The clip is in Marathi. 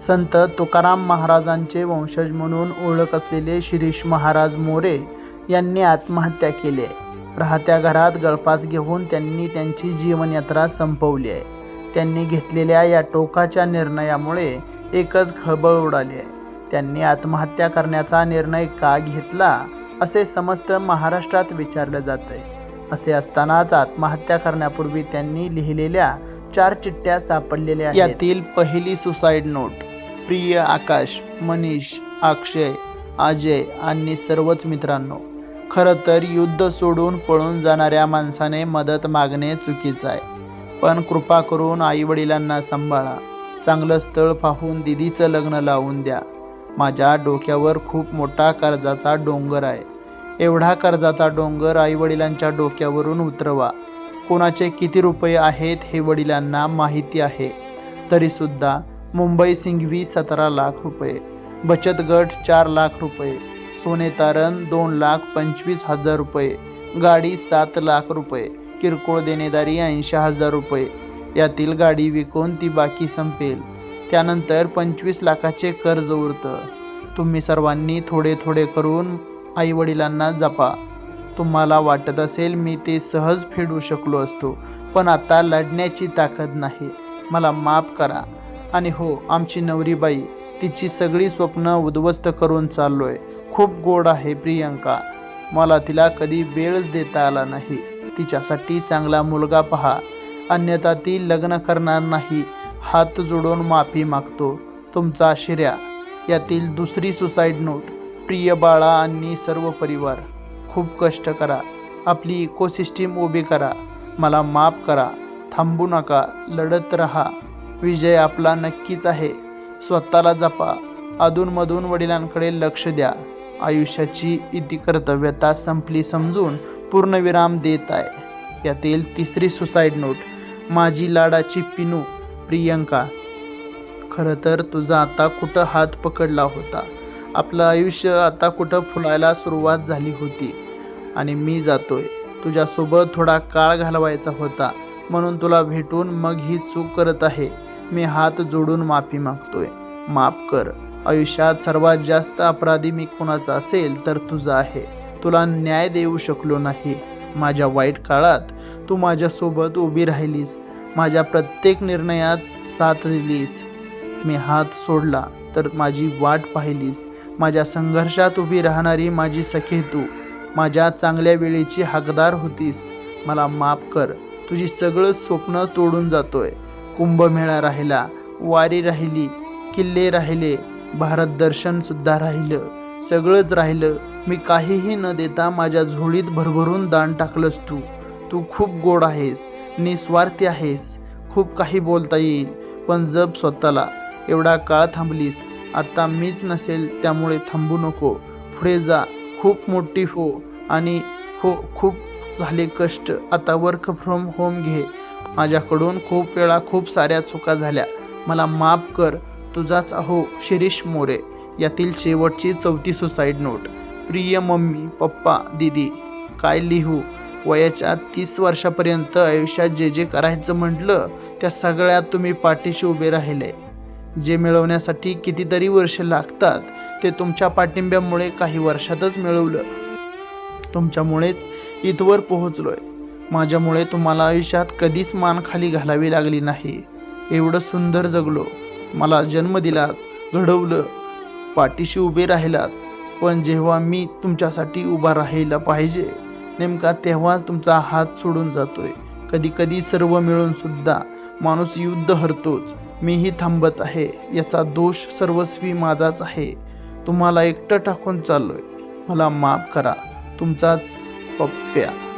संत तुकाराम महाराजांचे वंशज म्हणून ओळख असलेले शिरीष महाराज मोरे यांनी आत्महत्या केली आहे. राहत्या घरात गळफास घेऊन त्यांनी त्यांची जीवनयात्रा संपवली आहे. त्यांनी घेतलेल्या या टोकाच्या निर्णयामुळे एकच खळबळ उडाली आहे. त्यांनी आत्महत्या करण्याचा निर्णय का घेतला असे समस्त महाराष्ट्रात विचारलं जात आहे असे असतानाच आत्महत्या करण्यापूर्वी त्यांनी लिहिलेल्या चार चिठ्ठ्या सापडलेल्या आहेत. यातील पहिली सुसाईड नोट प्रिय आकाश मनीष अक्षय अजय आणि सर्वच मित्रांनो खरं तर युद्ध सोडून पळून जाणाऱ्या माणसाने मदत मागणे चुकीचं आहे. पण कृपा करून आईवडिलांना सांभाळा. चांगलं स्थळ पाहून दिदीचं लग्न लावून द्या. माझ्या डोक्यावर खूप मोठा कर्जाचा डोंगर आहे. एवढा कर्जाचा डोंगर आईवडिलांच्या डोक्यावरून उतरवा. कोणाचे किती रुपये आहेत हे वडिलांना माहिती आहे. तरीसुद्धा मुंबई सिंघवी सतरा लाख रुपये बचत गट चार लाख रुपये सोने तारण दोन लाख पंचवीस हजार रुपये गाडी सात लाख रुपये किरकोळ देणेदारी ऐंशी हजार रुपये. यातील गाडी विकून ती बाकी संपेल. त्यानंतर पंचवीस लाखाचे कर्ज उरतं. तुम्ही सर्वांनी थोडे थोडे करून आईवडिलांना जपा. तुम्हाला वाटत असेल मी ते सहज फेडू शकलो असतो पण आता लढण्याची ताकद नाही. मला माफ करा. आणि हो आमची नवरीबाई तिची सगळी स्वप्न उद्ध्वस्त करून चाललोय. खूप गोड आहे प्रियंका. मला तिला कधी वेळच देता आला नाही. तिच्यासाठी चांगला मुलगा पहा. अन्यथा ती लग्न करणार नाही. हात जोडून माफी मागतो. तुमचा शिर्या यातील दुसरी सुसाईड नोट. प्रिय बाळा आणि सर्व परिवार. खूप कष्ट करा. आपली इकोसिस्टीम उभी करा. मला माफ करा. थांबू नका. लढत रहा. विजय आपला नक्कीच आहे. स्वतःला जपा. अधूनमधून वडिलांकडे लक्ष द्या. आयुष्याची इति कर्तव्यता संपली समजून पूर्णविराम देत आहे. यातील तिसरी सुसाईड नोट. माझी लाडाची पिनू प्रियंका. खरं तर तुझा आता कुठं हात पकडला होता? आपलं आयुष्य आता कुठं फुलायला सुरुवात झाली होती? आणि मी जातोय. तुझ्यासोबत थोडा काळ घालवायचा होता. म्हणून तुला भेटून मग ही चूक करत आहे. मी हात जोडून माफी मागतोय. माफ कर. आयुष्यात सर्वात जास्त अपराधी मी कोणाचा असेल तर तुझा आहे. तुला न्याय देऊ शकलो नाही. माझ्या वाईट काळात तू माझ्यासोबत उभी राहिलीस. माझ्या प्रत्येक निर्णयात साथ दिलीस. मी हात सोडला तर माझी वाट पाहिलीस. माझ्या संघर्षात उभी राहणारी माझी सखे तू. माझ्या चांगल्या वेळेची हकदार होतीस. मला माफ कर. तुझी सगळं स्वप्न तोडून जातोय. कुंभमेळा राहिला वारी राहिली किल्ले राहिले भारत दर्शन सुद्धा राहिलं. सगळंच राहिलं. मी काहीही न देता माझ्या झोळीत भरभरून दान टाकलंस तू. तू खूप गोड आहेस निस्वार्थी आहेस. खूप काही बोलता येईल पण जप स्वतःला. एवढा काळ थांबलीस. आता मीच नसेल त्यामुळे थांबू नको. पुढे जा. खूप मोठी हो आणि हो खूप झाले कष्ट. आता वर्क फ्रॉम होम घे. माझ्याकडून खूप वेळा खूप साऱ्या चुका झाल्या. मला माफ कर. तुझाच अहो शिरीष मोरे. यातील शेवटची चौथी सुसाईड नोट. प्रिय मम्मी पप्पा दिदी काय लिहू? वयाच्या तीस वर्षापर्यंत आयुष्यात जे जे करायचं म्हटलं त्या सगळ्यात तुम्ही पाठीशी उभे राहिले. जे मिळवण्यासाठी कितीतरी वर्ष लागतात ते तुमच्या पाठिंब्यामुळे काही वर्षातच मिळवलं. तुमच्यामुळेच इथवर पोहोचलोय. माझ्यामुळे तुम्हाला आयुष्यात कधीच मान खाली घालावी लागली नाही. एवढं सुंदर जगलो. मला जन्म दिलात घडवलं पाठीशी उभे राहिलात. पण जेव्हा मी तुमच्यासाठी उभा राहायला पाहिजे नेमका तेव्हा तुमचा हात सोडून जातोय. कधी कधी सर्व मिळून सुद्धा माणूस युद्ध हरतोच. मीही थांबत आहे. याचा दोष सर्वस्वी माझाच आहे. तुम्हाला एकटं टाकून चाललोय. मला माफ करा. तुमचाच पप्प्या.